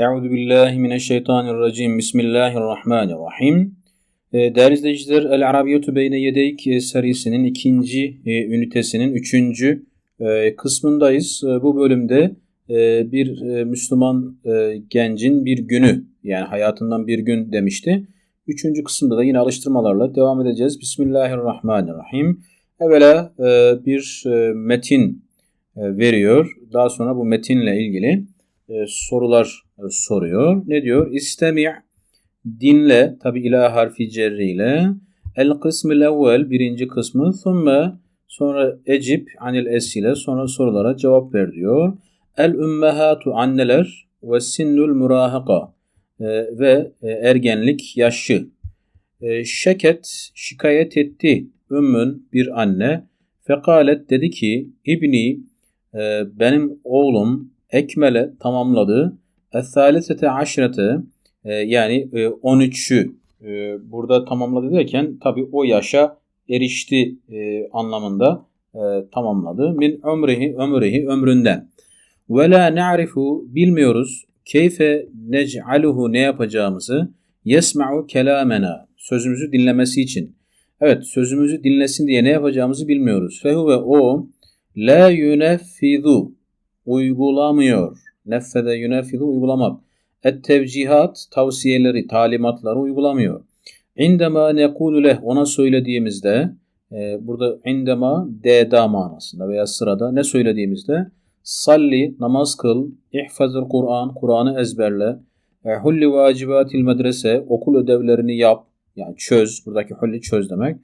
Euzu billahi mineşşeytanirracim. Bismillahirrahmanirrahim. Ee, değerli izleyiciler, El Arabiyetu Beyne Yedeyk e, serisinin ikinci e, ünitesinin üçüncü e, kısmındayız. Bu bölümde bir Müslüman gencin bir günü yani hayatından bir gün demişti. Üçüncü kısımda da yine alıştırmalarla devam edeceğiz. Bismillahirrahmanirrahim. Evvela bir metin veriyor. Daha sonra bu metinle ilgili e, sorular e, soruyor. Ne diyor? İstemi' dinle tabi ila harfi cerriyle el kısmı evvel birinci kısmı thumme sonra ecip anil esile sonra sorulara cevap ver diyor. El ümmehatu anneler ve sinnul murahaka e, ve ergenlik yaşı. Şeket şikayet etti ümmün bir anne. Fekalet dedi ki İbni benim oğlum ekmele tamamladı. Es-salisete aşrete e, yani e, 13'ü e, burada tamamladı derken tabi o yaşa erişti e, anlamında e, tamamladı. Min ömrihi ömrihi ömründen. Ve la na'rifu bilmiyoruz keyfe nec'aluhu ne yapacağımızı yesma'u kelamena sözümüzü dinlemesi için. Evet sözümüzü dinlesin diye ne yapacağımızı bilmiyoruz. Fehu ve o la yuneffizu uygulamıyor. Neffede yuneffidu uygulamak. Et tevcihat tavsiyeleri, talimatları uygulamıyor. İndema nekulu leh ona söylediğimizde e, burada indema deda manasında veya sırada ne söylediğimizde salli namaz kıl, ihfazır Kur'an, Kur'an'ı ezberle, e, hulli vacibatil medrese okul ödevlerini yap, yani çöz, buradaki hulli çöz demek.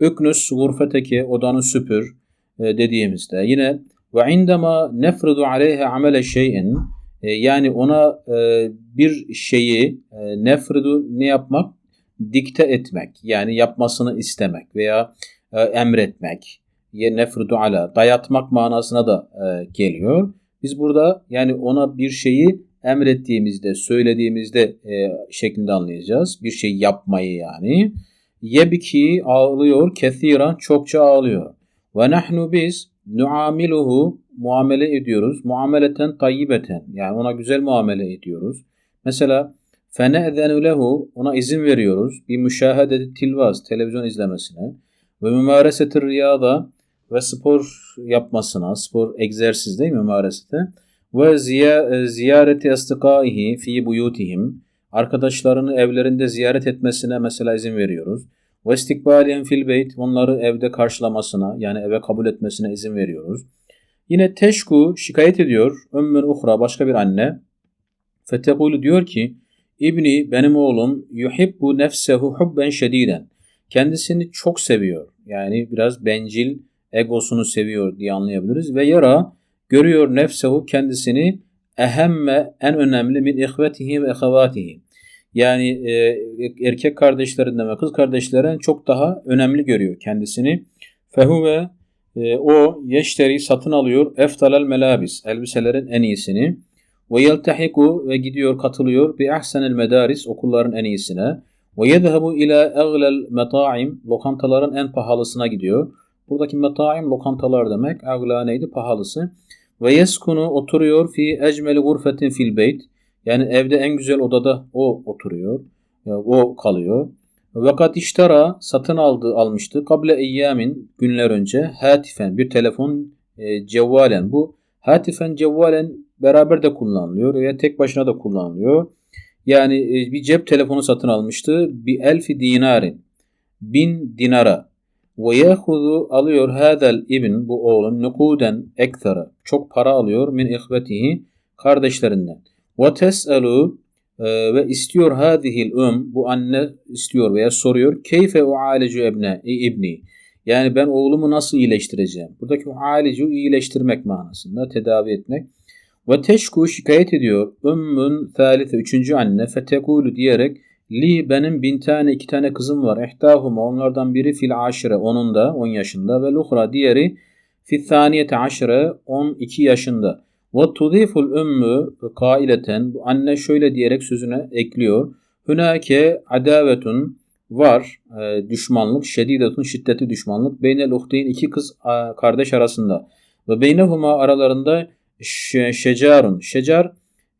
Üknüs gurfeteki odanı süpür e, dediğimizde yine ve indema nefridu aleyhe amele şeyin e, yani ona e, bir şeyi e, nefridu ne yapmak? Dikte etmek yani yapmasını istemek veya emretmek. Ye nefridu ala dayatmak manasına da geliyor. Biz burada yani ona bir şeyi emrettiğimizde, söylediğimizde şeklinde anlayacağız. Bir şey yapmayı yani. Yebki ağlıyor, kethiran çokça ağlıyor. Ve nahnu biz nuamiluhu muamele ediyoruz. Muameleten tayyibeten yani ona güzel muamele ediyoruz. Mesela fene'zenu lehu ona izin veriyoruz. Bir müşahedeti tilvaz televizyon izlemesine ve mümaresetir riyada ve spor yapmasına, spor egzersiz değil mi mümaresete ve ziya, ziyareti estikaihi fi buyutihim arkadaşlarını evlerinde ziyaret etmesine mesela izin veriyoruz. Ve istikbaliyen fil beyt onları evde karşılamasına yani eve kabul etmesine izin veriyoruz. Yine teşku şikayet ediyor. Ümmün uhra başka bir anne. Fetekulu diyor ki İbni benim oğlum yuhibbu nefsehu hubben şediden. Kendisini çok seviyor. Yani biraz bencil egosunu seviyor diye anlayabiliriz. Ve yara görüyor nefsehu kendisini ehemme en önemli min ihvetihi ve ehevatihi. Yani e, erkek kardeşlerinden ve kız kardeşlerinden çok daha önemli görüyor kendisini. Fehuve e, o yeşteri satın alıyor eftalel melabis elbiselerin en iyisini. Ve yeltehiku ve gidiyor katılıyor bi ahsenel medaris okulların en iyisine. Ve yedhebu ila eglel meta'im lokantaların en pahalısına gidiyor. Buradaki meta'im lokantalar demek. Egla neydi? Pahalısı. Ve yeskunu oturuyor fi ecmeli gurfetin fil beyt. Yani evde en güzel odada o oturuyor. Yani o kalıyor. Vakat iştara satın aldı almıştı. Kable eyyamin günler önce hatifen bir telefon e, cevvalen bu hatifen cevvalen beraber de kullanılıyor veya tek başına da kullanılıyor. Yani e, bir cep telefonu satın almıştı. Bir elfi dinarin bin dinara ve yehudu alıyor hadel ibn bu oğlun nukuden ekthara çok para alıyor min ihvetihi kardeşlerinden. Ve tes'elu ve istiyor hadihil um bu anne istiyor veya soruyor keyfe ualecu ebne ibni yani ben oğlumu nasıl iyileştireceğim? Buradaki ualecu iyileştirmek manasında tedavi etmek. Ve teşku şikayet ediyor. Ümmün thalithe üçüncü anne fetekulu diyerek li benim bin tane iki tane kızım var. Ehtahuma onlardan biri fil aşire onunda on yaşında ve luhra diğeri fil thaniyete aşire on iki yaşında. Ve tudiful ümmü kaileten bu anne şöyle diyerek sözüne ekliyor. Hünake adavetun var e, düşmanlık şedidetun şiddeti düşmanlık beynel uhdeyn iki kız a, kardeş arasında ve beynehuma aralarında şecarun şecar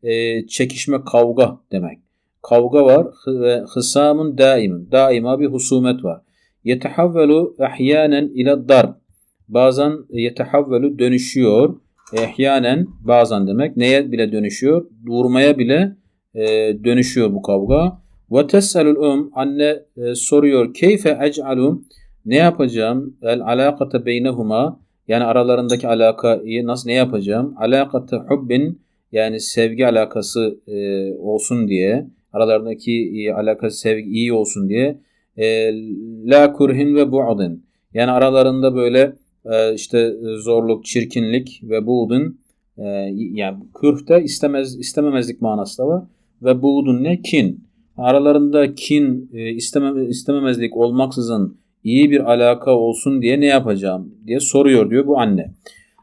e, çekişme, kavga demek. Kavga var ve hısamun daimun. Daima bir husumet var. Yetehavvelu ehyanen ile darb. Bazen yetehavvelu dönüşüyor. Ehyanen bazen demek. Neye bile dönüşüyor? Vurmaya bile e, dönüşüyor bu kavga. Ve tesselül um anne e, soruyor keyfe ec'alu ne yapacağım? El alakate beynehuma yani aralarındaki alakayı nasıl ne yapacağım? Alakate hubbin yani sevgi alakası e, olsun diye aralarındaki e, alakası sevgi iyi olsun diye e, la kurhin ve bu'din yani aralarında böyle işte zorluk, çirkinlik ve bu'dun e, yani kürhte istemez istememezlik manası da var ve bu'dun ne kin aralarında kin e, istemem, istememezlik olmaksızın iyi bir alaka olsun diye ne yapacağım diye soruyor diyor bu anne.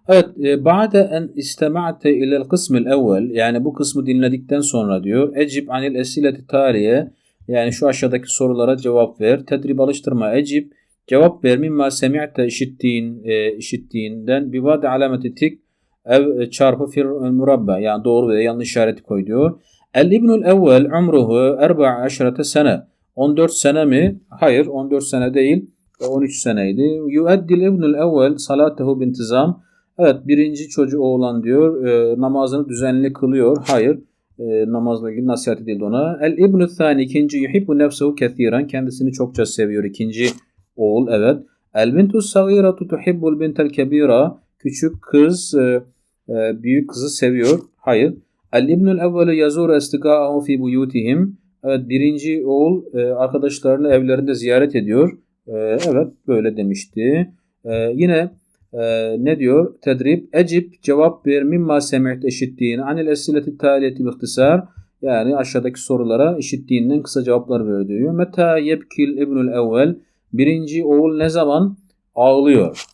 Evet, e, ba'de en istema'te ilel kısmil evvel yani bu kısmı dinledikten sonra diyor ecib anil esileti tarihe yani şu aşağıdaki sorulara cevap ver. Tedrib alıştırma ecib cevap ver mimma semi'te işittiğin e, işittiğinden bir vade alameti tik ev çarpı fir murabba yani doğru veya yanlış işareti koy diyor. El ibnul evvel umruhu 14 sene. 14 sene mi? Hayır 14 sene değil. 13 seneydi. Yueddil ibnul evvel salatehu bintizam. Evet birinci çocuğu oğlan diyor e, namazını düzenli kılıyor. Hayır e, namazla ilgili nasihat edildi ona. El ibnü thani ikinci yuhibbu nefsehu kethiren kendisini çokça seviyor. İkinci oğul evet. El bintu sagiratu tuhibbul bintel kebira küçük kız e, e, büyük kızı seviyor. Hayır. El ibnül evvelu yazur estigâhu fi buyutihim. Evet birinci oğul e, arkadaşlarını evlerinde ziyaret ediyor. Evet böyle demişti. Yine ne diyor? Tedrib. Ecib cevap ver mimma semi't eşittiğini anil esileti taliyeti bihtisar. Yani aşağıdaki sorulara işittiğinden kısa cevaplar ver diyor. Meta yebkil ibnül evvel. Birinci oğul ne zaman ağlıyor?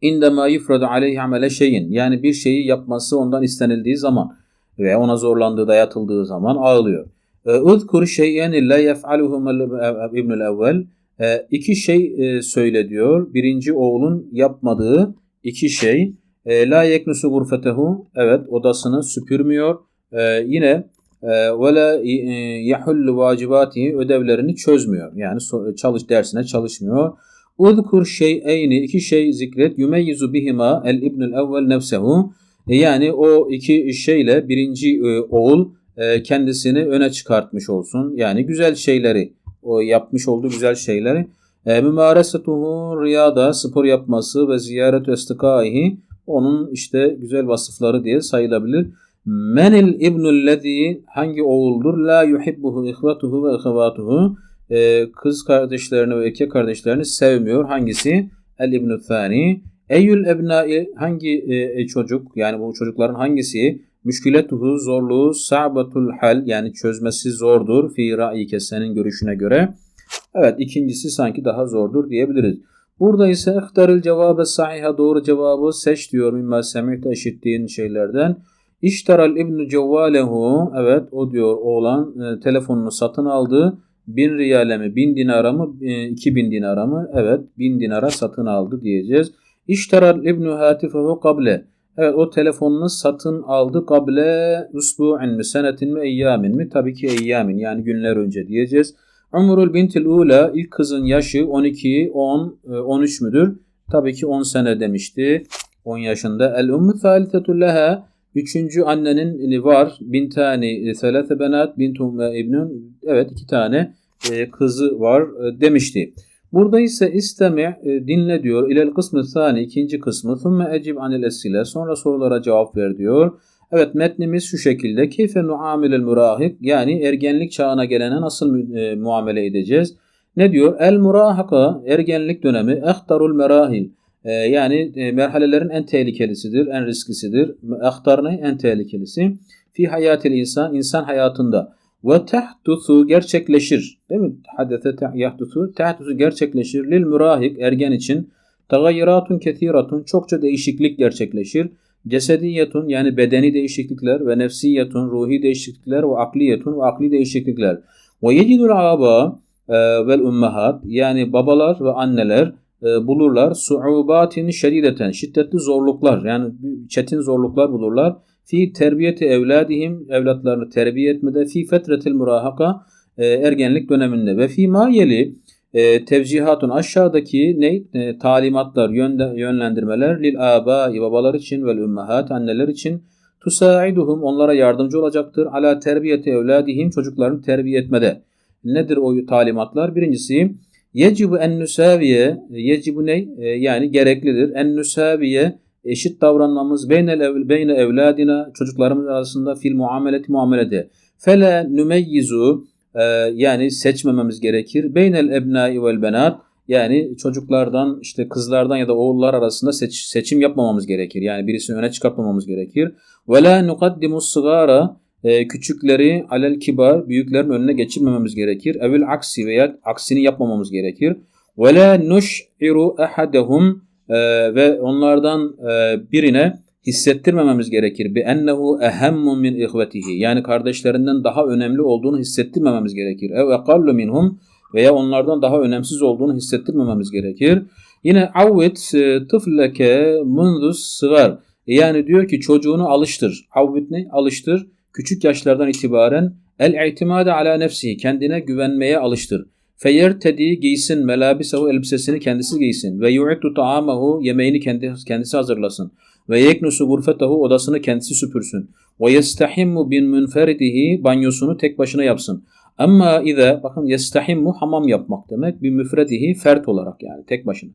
İndema yufradu aleyhi amele şeyin. Yani bir şeyi yapması ondan istenildiği zaman ve ona zorlandığı, dayatıldığı zaman ağlıyor. Uzkur şeyyen la yef'aluhum ibnül evvel. İki şey e, söyle diyor. Birinci oğlun yapmadığı iki şey. E, la yeknusu gurfetehu. Evet odasını süpürmüyor. E, yine ve la yahullu vacibati ödevlerini çözmüyor. Yani çalış dersine çalışmıyor. Uzkur şey'eyni iki şey zikret yumeyyizu bihima el ibnül evvel nefsehu. Yani o iki şeyle birinci oğul e, kendisini öne çıkartmış olsun. Yani güzel şeyleri, o yapmış olduğu güzel şeyleri. E, Mümaresetuhu riyada, spor yapması ve ziyaret estikaihi onun işte güzel vasıfları diye sayılabilir. Menil ibnul lezi hangi oğuldur? La yuhibbuhu ihvatuhu ve ihvatuhu e, kız kardeşlerini ve erkek kardeşlerini sevmiyor. Hangisi? El ibnü thani. Eyyül ebnai hangi e, çocuk yani bu çocukların hangisi Müşkiletuhu zorluğu sa'batul hal yani çözmesi zordur fi ra'ike senin görüşüne göre. Evet ikincisi sanki daha zordur diyebiliriz. Burada ise ihtaril cevabı sahiha doğru cevabı seç diyor mimma semi'te işittiğin şeylerden. İştaral ibnu cevvalehu evet o diyor oğlan e, telefonunu satın aldı. Bin riyale mi bin dinara mı e, iki bin dinara mı evet bin dinara satın aldı diyeceğiz. İştaral ibnu hatifehu kable Evet o telefonunu satın aldı kable usbu'in mi senetin mi eyyamin mi? Tabii ki eyyamin yani günler önce diyeceğiz. Umrul bintil ula ilk kızın yaşı 12, 10, 13 müdür? Tabii ki 10 sene demişti. 10 yaşında. El ummu thalitetu leha Üçüncü annenin var. Bintani, selate benat, bintum ve ibnun. Evet iki tane e, kızı var e, demişti. Burada ise isteme e, dinle diyor. İlel kısmı sani ikinci kısmı. Thumme ecib anil esile. Sonra sorulara cevap ver diyor. Evet metnimiz şu şekilde. Keyfe nuamilel murahik yani ergenlik çağına gelene nasıl e, muamele edeceğiz? Ne diyor? El murahaka ergenlik dönemi ehtarul merahil. E, yani e, merhalelerin en tehlikelisidir, en risklisidir. Ehtar En tehlikelisi. Fi hayatil insan, insan hayatında ve tehdusu gerçekleşir. Değil mi? Hadese yahdusu. Tehdusu gerçekleşir. Lil mürahik ergen için tagayyiratun kethiratun çokça değişiklik gerçekleşir. Cesediyetun yani bedeni değişiklikler ve nefsiyetun ruhi değişiklikler ve akliyetun ve akli değişiklikler. Ve yecidul aba e, vel ummahat yani babalar ve anneler bulurlar. Suubatin şerideten şiddetli zorluklar yani çetin zorluklar bulurlar. Fi terbiyeti evladihim evlatlarını terbiye etmede. Fi fetretil murahaka e, ergenlik döneminde. Ve fi ma yeli e, tevcihatun aşağıdaki ne? E, talimatlar yönde, yönlendirmeler. Lil abai babalar için. Ve ümmahat anneler için. Tusaiduhum onlara yardımcı olacaktır. Ala terbiyeti evladihim çocuklarını terbiye etmede. Nedir o talimatlar? Birincisi yecibu en nüsaviye yecibu ne? E, yani gereklidir. En nüsaviye eşit davranmamız beynel ev, beyne evladina çocuklarımız arasında fil muameleti muamelede. Fele nümeyyizu e, yani seçmememiz gerekir. Beynel ebnai vel benat yani çocuklardan işte kızlardan ya da oğullar arasında seç, seçim yapmamamız gerekir. Yani birisini öne çıkartmamamız gerekir. Ve la nukaddimus sigara e, küçükleri alel kibar büyüklerin önüne geçirmememiz gerekir. Evil aksi veya aksini yapmamamız gerekir. Ve la nuş'iru ahadahum e, ve onlardan e, birine hissettirmememiz gerekir. Bi ennehu ehemmun min ihvetihi. Yani kardeşlerinden daha önemli olduğunu hissettirmememiz gerekir. Ev ekallu minhum veya onlardan daha önemsiz olduğunu hissettirmememiz gerekir. Yine avvit e, tıfleke munzus sıgar. Yani diyor ki çocuğunu alıştır. Avvit ne? Alıştır. Küçük yaşlardan itibaren el itimade ala nefsihi. Kendine güvenmeye alıştır. Feyer tedi giysin melabisehu elbisesini kendisi giysin. Ve yu'iddu ta'amahu yemeğini kendi, kendisi hazırlasın. Ve yeknusu gurfetahu odasını kendisi süpürsün. Ve yestahimmu bin münferidihi banyosunu tek başına yapsın. Ama ize bakın yestahimmu hamam yapmak demek. Bir müfredihi fert olarak yani tek başına.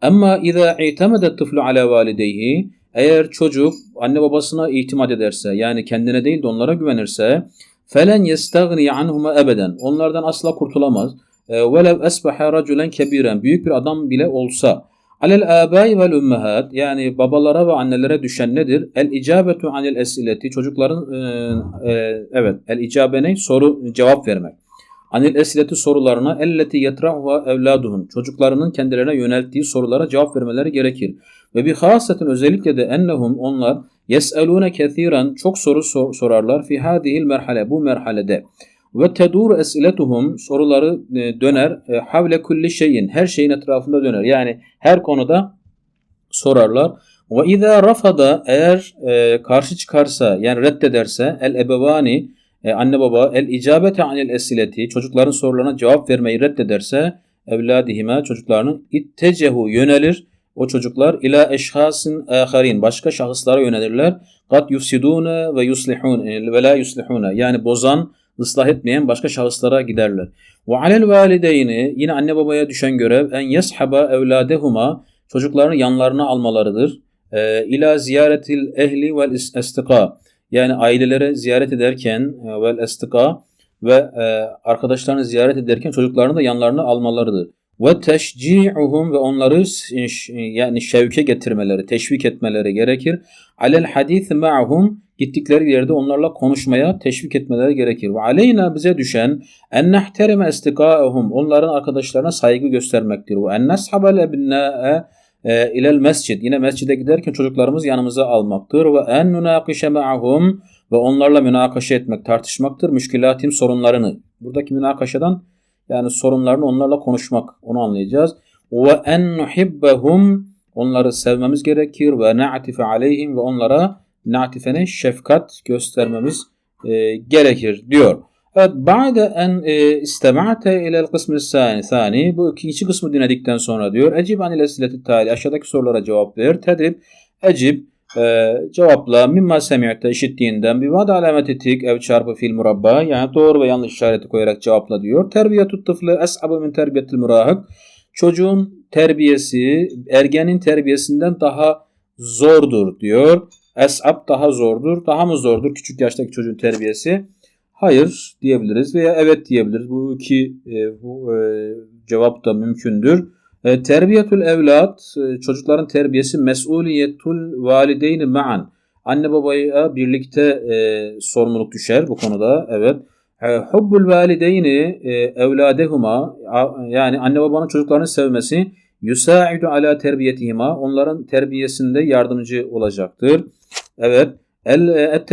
Ama ize itemede tıflu ala valideyhi eğer çocuk anne babasına itimat ederse yani kendine değil de onlara güvenirse felen yestagni anhuma ebeden onlardan asla kurtulamaz. E, velev esbaha raculen kebiren büyük bir adam bile olsa alel abai vel ummahat yani babalara ve annelere düşen nedir? El icabetu anil esileti çocukların e, e, evet el icabe ne? Soru cevap vermek. Anil esileti sorularına elleti yetrahuha evladuhum çocuklarının kendilerine yönelttiği sorulara cevap vermeleri gerekir. Ve bir hasetin özellikle de ennehum onlar yes'elune kethiren çok soru sor, sorarlar. Fi hadihil merhale. bu merhalede. Ve tedur esiletuhum soruları e, döner. E, havle kulli şeyin. her şeyin etrafında döner. Yani her konuda sorarlar. Ve izâ rafada. eğer e, karşı çıkarsa yani reddederse el ebevani e, anne baba el icabete anil esileti çocukların sorularına cevap vermeyi reddederse evladihime çocuklarının ittecehu yönelir o çocuklar ila eşhasın aharin başka şahıslara yönelirler. Kat yufsidune ve yuslihun ve la yuslihune yani bozan ıslah etmeyen başka şahıslara giderler. Ve alel valideyni yine anne babaya düşen görev en yeshaba evladehuma çocuklarını yanlarına almalarıdır. E, ila ziyaretil ehli vel estika yani ailelere ziyaret ederken e, vel estika ve e, arkadaşlarını ziyaret ederken çocuklarını da yanlarına almalarıdır. Ve teşci'uhum ve onları yani şevke getirmeleri, teşvik etmeleri gerekir. Alel hadis ma'hum gittikleri yerde onlarla konuşmaya teşvik etmeleri gerekir. Ve aleyna bize düşen en nehterime istikaahum onların arkadaşlarına saygı göstermektir. Ve en neshabel ebnâe e, ilel mescid yine mescide giderken çocuklarımız yanımıza almaktır ve en nunakişe ma'hum ve onlarla münakaşa etmek, tartışmaktır. Müşkilatim sorunlarını. Buradaki münakaşadan yani sorunlarını onlarla konuşmak onu anlayacağız. Ve en nuhibbehum onları sevmemiz gerekir ve na'tife aleyhim ve onlara natifene şefkat göstermemiz e, gerekir diyor. Evet, ba'de en e, istema'te ilel kısmı sani, bu ikinci kısmı dinledikten sonra diyor, ecib anil esileti tali, aşağıdaki sorulara cevap ver, tedrib, ecib, e, cevapla mimma semi'te işittiğinden bir vad alameti tik ev çarpı fil murabba yani doğru ve yanlış işareti koyarak cevapla diyor. Terbiyetut tıflı es'abu min terbiyetil murahık çocuğun terbiyesi ergenin terbiyesinden daha zordur diyor. Es'ab daha zordur. Daha mı zordur küçük yaştaki çocuğun terbiyesi? Hayır diyebiliriz veya evet diyebiliriz. Bu iki e, bu e, cevap da mümkündür. E, terbiyetül evlat, e, çocukların terbiyesi mesuliyetul valideyni ma'an. Anne babaya birlikte e, sorumluluk düşer bu konuda. Evet. E, hubbul valideyni e, evladehuma yani anne babanın çocuklarını sevmesi yusaidu ala terbiyetihima onların terbiyesinde yardımcı olacaktır. Evet. El e,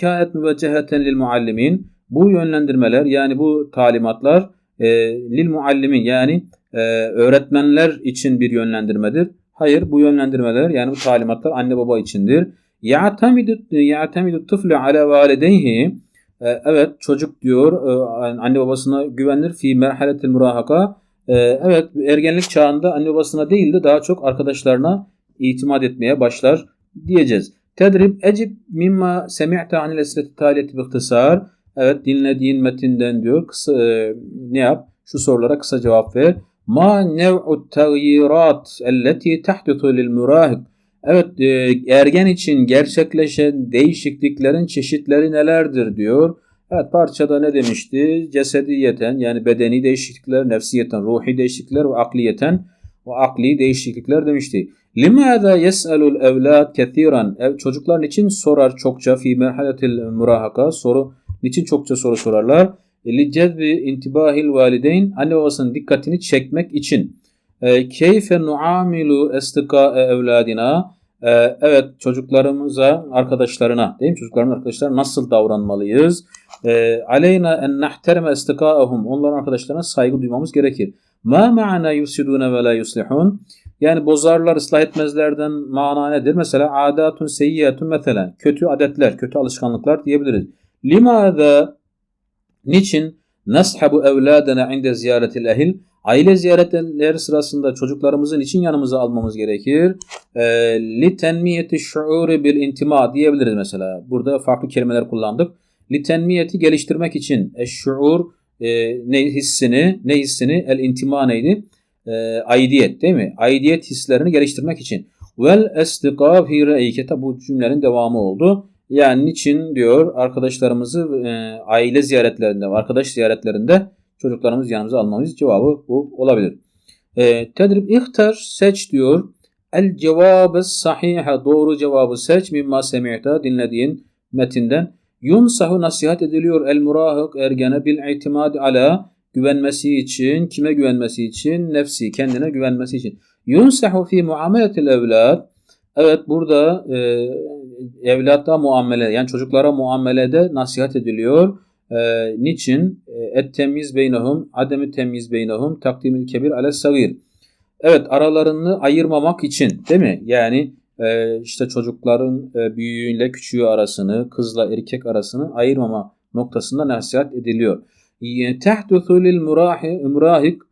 kâet müvecceheten lil muallimin. Bu yönlendirmeler yani bu talimatlar e, lil muallimin yani e, öğretmenler için bir yönlendirmedir. Hayır bu yönlendirmeler yani bu talimatlar anne baba içindir. Ya'temidu tıflu ala valideyhi evet çocuk diyor anne babasına güvenir fi merhaletil murahaka evet ergenlik çağında anne babasına değil de daha çok arkadaşlarına itimat etmeye başlar diyeceğiz. Tedrib ecib mimma semi'te anil esreti taliyeti bihtisar evet dinlediğin metinden diyor kısa, e, ne yap şu sorulara kısa cevap ver. Ma nev'u tagyirat elleti tahdutu lil murahik Evet e, ergen için gerçekleşen değişikliklerin çeşitleri nelerdir diyor. Evet parçada ne demişti? Cesediyeten yani bedeni değişiklikler, nefsiyeten, ruhi değişiklikler ve akliyeten ve akli değişiklikler demişti. Limâzâ yes'elul evlâd kethiran. Ev, çocuklar için sorar çokça fi merhaletil murahaka. Soru niçin çokça soru sorarlar? Li cezbi intibahil valideyn anne babasının dikkatini çekmek için. E, keyfe nuamilu estika evladina? E, evet çocuklarımıza arkadaşlarına değil mi? Çocukların arkadaşlarına nasıl davranmalıyız? E, aleyna en nahterime estikaahum onların arkadaşlarına saygı duymamız gerekir. Ma ma'ana yusidune ve la yuslihun yani bozarlar ıslah etmezlerden mana nedir mesela adatun seyyiyetun mesela kötü adetler kötü alışkanlıklar diyebiliriz limada niçin nashabu evladena inde ziyaretil ehil Aile ziyaretleri sırasında çocuklarımızın için yanımıza almamız gerekir. Ee, li tenmiyeti şuuri bil intima diyebiliriz mesela. Burada farklı kelimeler kullandık. Li tenmiyeti geliştirmek için eşşuur e, ne hissini ne hissini el intima neydi? E, aidiyet değil mi? Aidiyet hislerini geliştirmek için. Vel estika fi re'ikete bu cümlenin devamı oldu. Yani niçin diyor arkadaşlarımızı e, aile ziyaretlerinde, arkadaş ziyaretlerinde çocuklarımız yanımıza almamız cevabı bu olabilir. E, tedrib ihtar seç diyor. El cevabı sahiha doğru cevabı seç mimma semi'ta dinlediğin metinden. Yunsahu nasihat ediliyor el murahık ergene bil itimad ala güvenmesi için kime güvenmesi için nefsi kendine güvenmesi için. Yunsahu fi muameletil evlad Evet burada e, evlatta muamele yani çocuklara muamelede nasihat ediliyor. E, niçin? Et temiz beynehum, ademi temiz beynehum, takdimil kebir ale sagir. Evet aralarını ayırmamak için değil mi? Yani e, işte çocukların e, büyüğüyle küçüğü arasını, kızla erkek arasını ayırmama noktasında nasihat ediliyor. Tehdusu lil murahik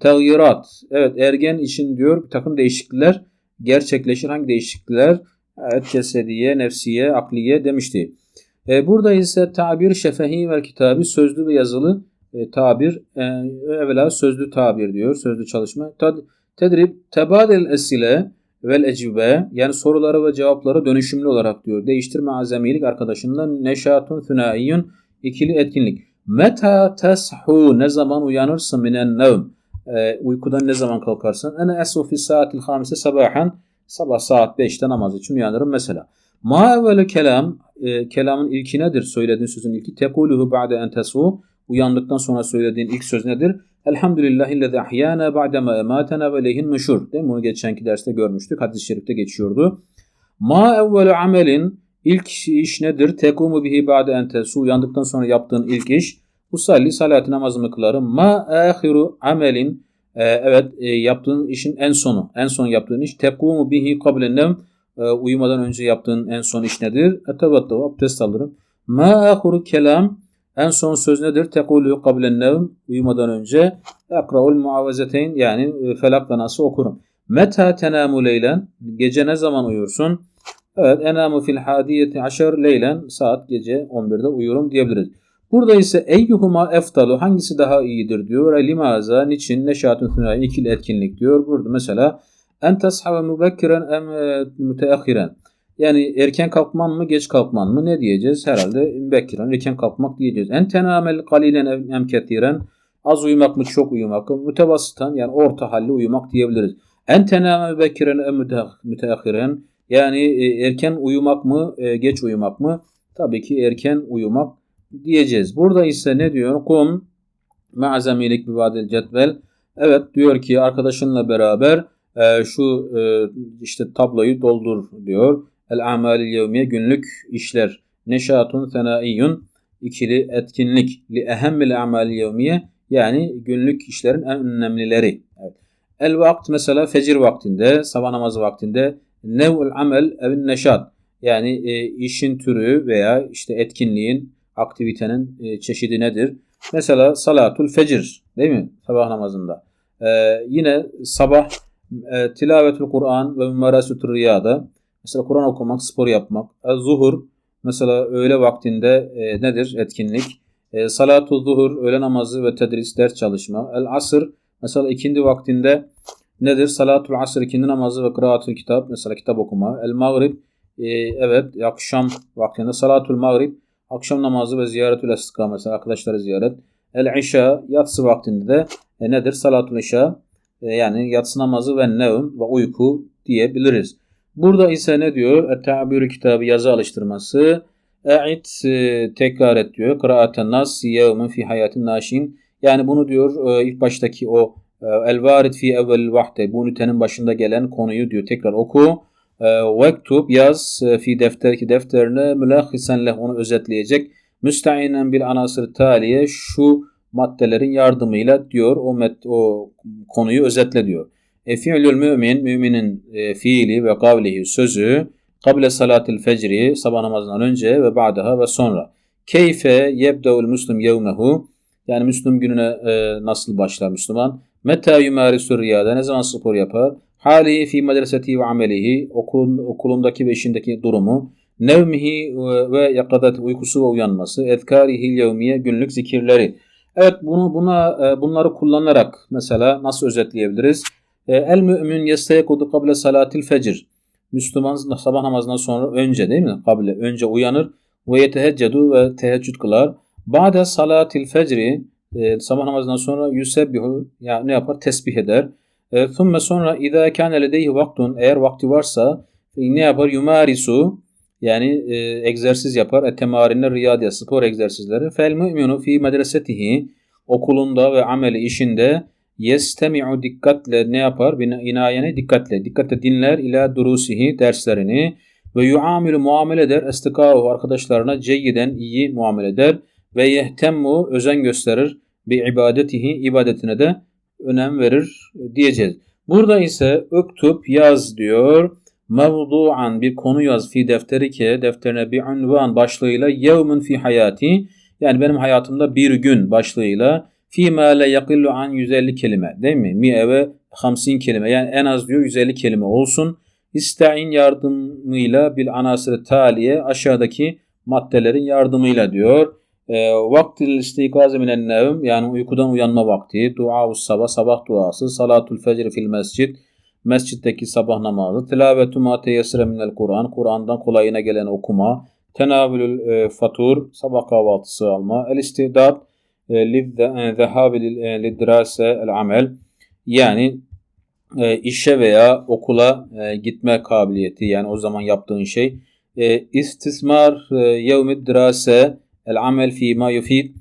tagyirat. Evet ergen için diyor bir takım değişiklikler gerçekleşir. Hangi değişiklikler? Evet cesediye, nefsiye, akliye demişti. E, burada ise tabir şefehi ve kitabı sözlü ve yazılı e, tabir e, evvela sözlü tabir diyor. Sözlü çalışma. Tad, tedrib tebadel esile vel ecibe yani soruları ve cevapları dönüşümlü olarak diyor. Değiştirme azamilik arkadaşınla neşatun thunaiyyun ikili etkinlik. Meta teshu ne zaman uyanırsın minen nevm e, uykudan ne zaman kalkarsın? Ene esu fi saatil hamise sabahan sabah saat 5'te namaz için uyanırım mesela. Ma evvelu kelam e, kelamın ilki nedir? Söylediğin sözün ilki. Tekuluhu ba'de en tesu. Uyandıktan sonra söylediğin ilk söz nedir? Elhamdülillahillezî ahyâna ba'dema emâtena ve leyhin nuşur. Değil mi? Bunu geçenki derste görmüştük. Hadis-i şerifte geçiyordu. Ma evvelu amelin ilk iş nedir? Tekumu bihi ba'de en tesu. Uyandıktan sonra yaptığın ilk iş. Usalli salat namazımı kılarım. Ma ahiru amelin e, evet e, yaptığın işin en sonu. En son yaptığın iş. Tekumu bihi kablen nevm e, uyumadan önce yaptığın en son iş nedir? Etevattav abdest alırım. Ma ahuru kelam en son söz nedir? Tekulu kablen nevm uyumadan önce ekraul muavazeteyn yani e, felak ve nası okurum. Meta tenamu leylen gece ne zaman uyursun? Evet enamu fil hadiyeti aşer leylen saat gece 11'de uyurum diyebiliriz. Burada ise eyyuhuma eftalu hangisi daha iyidir diyor. Limaza niçin neşatun thunai ikili etkinlik diyor. Burada mesela en teshave mübekkiren em e, müteahhiren. Yani erken kalkman mı geç kalkman mı ne diyeceğiz? Herhalde mübekkiren erken kalkmak diyeceğiz. En tenamel kalilen em kethiren az uyumak mı çok uyumak mı? Mütevasıtan yani orta halli uyumak diyebiliriz. En tenamel mübekkiren em müteahhiren yani e, erken uyumak mı e, geç uyumak mı? Tabii ki erken uyumak diyeceğiz. Burada ise ne diyor? Kum ma'zamilik bivadil cetvel. Evet diyor ki arkadaşınla beraber e, şu işte tabloyu doldur diyor. El amalil yevmiye günlük işler. Neşatun senaiyyun ikili etkinlik. Li ehemmil amalil yevmiye yani günlük işlerin en önemlileri. Evet. El vakt mesela fecir vaktinde, sabah namazı vaktinde nev'ul amel evin neşat. Yani e, işin türü veya işte etkinliğin, aktivitenin e, çeşidi nedir? Mesela salatul fecir değil mi? Sabah namazında. E, yine sabah e, tilavetül Kur'an ve mümerasütür riyada. Mesela Kur'an okumak, spor yapmak. E, zuhur mesela öğle vaktinde e, nedir etkinlik? E, salatul zuhur, öğle namazı ve tedris, ders çalışma. El asr mesela ikindi vaktinde nedir? Salatul asr, ikindi namazı ve kıraatul kitap. Mesela kitap okuma. El mağrib e, evet akşam vaktinde salatul mağrib akşam namazı ve ziyaretül estika mesela arkadaşları ziyaret. El işa yatsı vaktinde de e, nedir? Salatul işa e, yani yatsı namazı ve nevm ve uyku diyebiliriz. Burada ise ne diyor? Et-Ta'bir kitabı yazı alıştırması. E'it e, tekrar et diyor. Kıraaten nas yevmen fi hayatin naşin. Yani bunu diyor e, ilk baştaki o e, el varid fi evvel vahde bu ünitenin başında gelen konuyu diyor tekrar oku. Vektub yaz fi defterki defterine mülahhisen leh onu özetleyecek. Müsteinen bil anasır taliye şu maddelerin yardımıyla diyor o met, o konuyu özetle diyor. E fi'lül mümin müminin e, fiili ve kavlihi sözü kable salatil fecri sabah namazından önce ve ba'daha ve sonra. Keyfe yebdeul muslim yevmehu yani Müslüm gününe e, nasıl başlar Müslüman? Meta yumarisu riyada ne zaman spor yapar? Halihi fi medreseti ve amelihi okulun, okulundaki ve işindeki durumu. Nevmihi ve yakadat uykusu ve uyanması. Ezkarihi yevmiye günlük zikirleri. Evet bunu buna e, bunları kullanarak mesela nasıl özetleyebiliriz? E, el mümin yesteyekudu kable salatil fecr. Müslüman sabah namazından sonra önce değil mi? Kable önce uyanır ve yeteheccedu ve teheccüd kılar. Ba'de salatil fecri e, sabah namazından sonra yusebbihu yani ne yapar? Tesbih eder. E, thumme sonra idâ kâne ledeyhi vaktun eğer vakti varsa ne yapar? Yumarisu yani e, egzersiz yapar. Etemarinle riyadiye spor egzersizleri. Fel mü'minu fi medresetihi okulunda ve ameli işinde yestemi'u dikkatle ne yapar? İnayene dikkatle. Dikkatle dinler ila durusihi derslerini ve yuamilu muamele eder. Estikahu arkadaşlarına ceyyiden iyi muamele eder. Ve yehtemmu özen gösterir. Bi ibadetihi ibadetine de önem verir diyeceğiz. Burada ise öktüp yaz diyor. Mevdu'an bir konu yaz fi defterike defterine bir unvan başlığıyla yevmun fi hayati yani benim hayatımda bir gün başlığıyla fi ma la yakillu an 150 kelime değil mi? Mi eve 50 kelime yani en az diyor 150 kelime olsun. İsta'in yardımıyla bil anasır taliye aşağıdaki maddelerin yardımıyla diyor. E, vaktil istikaze minen nevm yani uykudan uyanma vakti, dua sabah, sabah duası, salatul fecr fil mescid, mescitteki sabah namazı, tilavetu ma teyessire minel Kur'an, Kur'an'dan kolayına gelen okuma, tenavülül e, fatur, sabah kahvaltısı alma, el istidat, zehabi lidrase el amel, yani e, işe veya okula e, gitme kabiliyeti yani o zaman yaptığın şey. E, istismar e, yevmid dirase El amel fi ma yufid.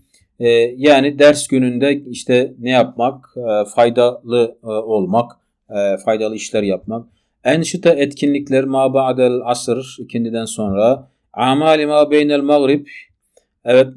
Yani ders gününde işte ne yapmak? E, faydalı e, olmak, e, faydalı işler yapmak. Enşite etkinlikler ma ba'del asr ikindiden sonra. Amali ma beynel mağrib Evet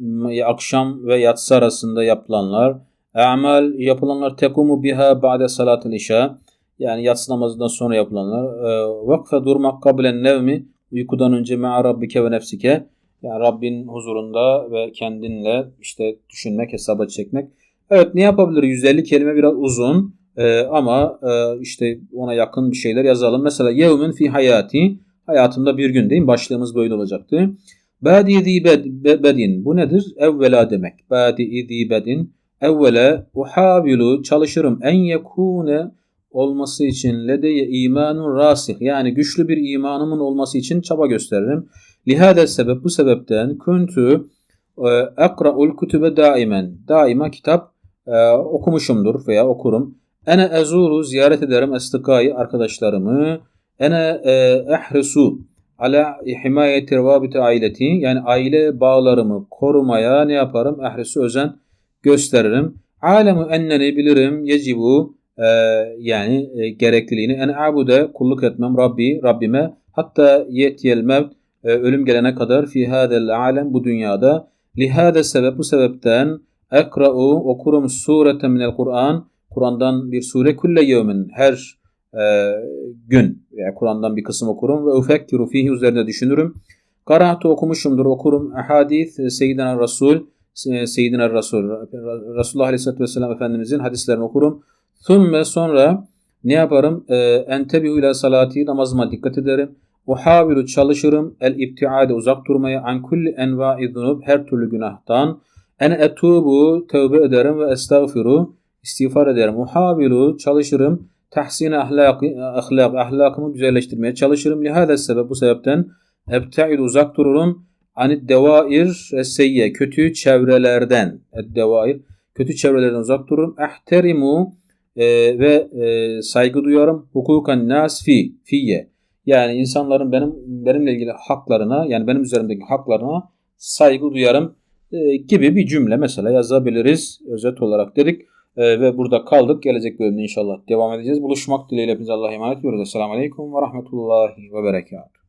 akşam ve yatsı arasında yapılanlar. Amal yapılanlar tekumu biha ba'de salatil işa. Yani yatsı namazından sonra yapılanlar. E, vakfe durmak kabilen nevmi uykudan önce me'a rabbike ve nefsike. Yani Rabbin huzurunda ve kendinle işte düşünmek, hesaba çekmek. Evet ne yapabilir? 150 kelime biraz uzun e, ama e, işte ona yakın bir şeyler yazalım. Mesela yevmin fi hayati hayatımda bir gün değil? Başlığımız böyle olacaktı. Badi bedin bu nedir? Evvela demek. Badi bedin evvela uhavilu çalışırım en yekune olması için ledeye imanun rasih yani güçlü bir imanımın olması için çaba gösteririm. Lihada sebep bu sebepten kuntu ekra'ul e, kütübe daimen. Daima kitap e, okumuşumdur veya okurum. Ene ezuru ziyaret ederim estikayı arkadaşlarımı. Ene e, ehrisu ala himayeti revabiti aileti yani aile bağlarımı korumaya ne yaparım? Ehrisu özen gösteririm. Alemu enneni bilirim yecibu e, yani e, gerekliliğini en abude kulluk etmem Rabbi Rabbime hatta yetiyel mevt e, ölüm gelene kadar fi hadel alem bu dünyada lihade sebep bu sebepten ekra'u okurum sureten minel Kur'an Kur'an'dan bir sure kulle yevmin her e, gün veya Kur'an'dan bir kısım okurum ve ufekkiru fihi üzerinde düşünürüm. Karahtu okumuşumdur, okurum. Hadis Seyyidina Resul, Seyyidina Resul, Resulullah Aleyhisselatü Vesselam Efendimizin hadislerini okurum. Thumme sonra ne yaparım? Ee, Entebihu ile salati namazıma dikkat ederim. Uhavilu çalışırım. El ibtiade uzak durmaya. An kulli enva'i zunub her türlü günahtan. En etubu tövbe ederim ve estağfiru istiğfar ederim. Uhavilu çalışırım. Tahsin ahlak, ahlak, ahlakımı güzelleştirmeye çalışırım. Lihada sebep bu sebepten ebtaidu uzak dururum. Anid devair seyye kötü çevrelerden. Devair kötü çevrelerden uzak dururum. Ehterimu e, ve e, saygı duyarım. Hukukan nas fi fiye. Yani insanların benim benimle ilgili haklarına yani benim üzerimdeki haklarına saygı duyarım e, gibi bir cümle mesela yazabiliriz özet olarak dedik. E, ve burada kaldık. Gelecek bölümde inşallah devam edeceğiz. Buluşmak dileğiyle hepinize Allah'a emanet ediyoruz. Esselamu Aleyküm ve Rahmetullahi ve Berekatuhu.